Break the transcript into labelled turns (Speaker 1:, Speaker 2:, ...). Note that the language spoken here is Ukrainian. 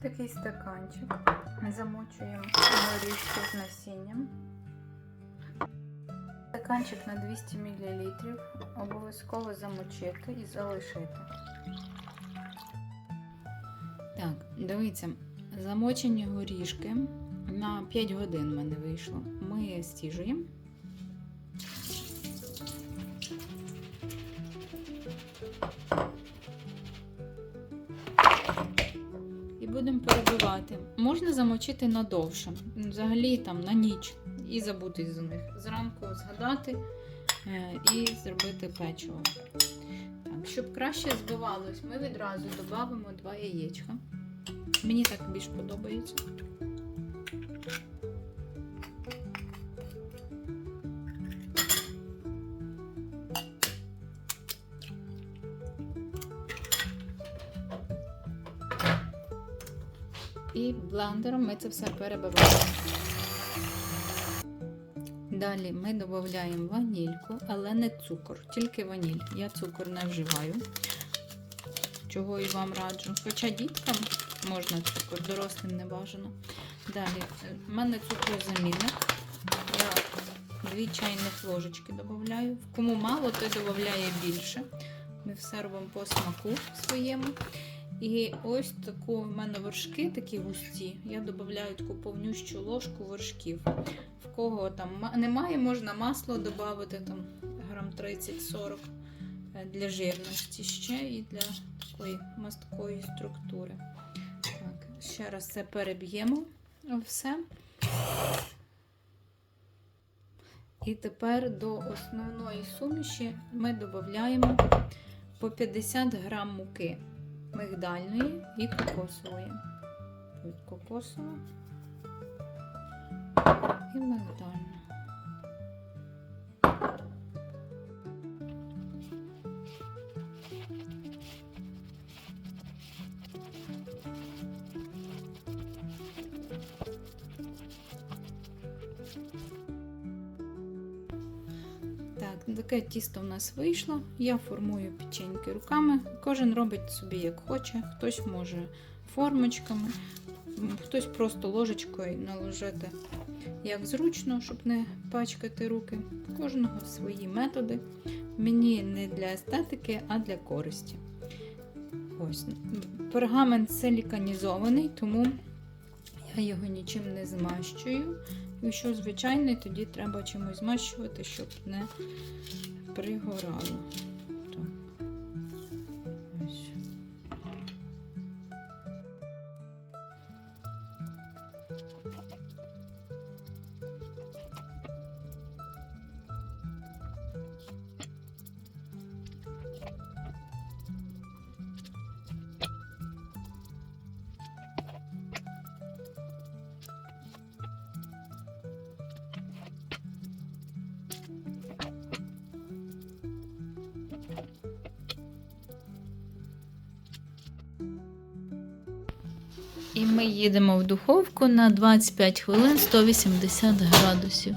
Speaker 1: такий стаканчик. Замочуємо горішки з насінням. Стаканчик на 200 мл. Обов'язково замочити і залишити. Так, дивіться, замочені горішки на 5 годин в мене вийшло. Ми стіжуємо. Будемо перебивати. Можна замочити надовше, взагалі там на ніч і забути за них. Зранку згадати е, і зробити печиво. Так, щоб краще збивалось, ми відразу додамо два яєчка. Мені так більш подобається. І блендером ми це все перебиваємо. Далі ми додаємо ванільку, але не цукор, тільки ваніль. Я цукор не вживаю, чого і вам раджу. Хоча діткам можна цукор, дорослим не бажано. Далі, в мене цукрозамінник. Я 2 чайних ложечки додаю. Кому мало, той додає більше. Ми все робимо по смаку своєму. І ось таку в мене вершки такі густі. Я додаю таку повнющу ложку вершків. В кого там немає, можна масло додати там грам 30-40 е, для жирності ще і для такої масткої структури. Так, ще раз це переб'ємо все. І тепер до основної суміші ми додаємо по 50 грам муки мигдальної і кокосової. Від кокосова і мигдальна. Таке тісто в нас вийшло. Я формую печеньки руками. Кожен робить собі як хоче. Хтось може формочками, хтось просто ложечкою наложити як зручно, щоб не пачкати руки. Кожного свої методи. Мені не для естетики, а для користі. Ось. Пергамент силіканізований, тому я його нічим не змащую. Якщо звичайний, тоді треба чимось змащувати, щоб не пригорало. І ми їдемо в духовку на 25 хвилин 180 градусів.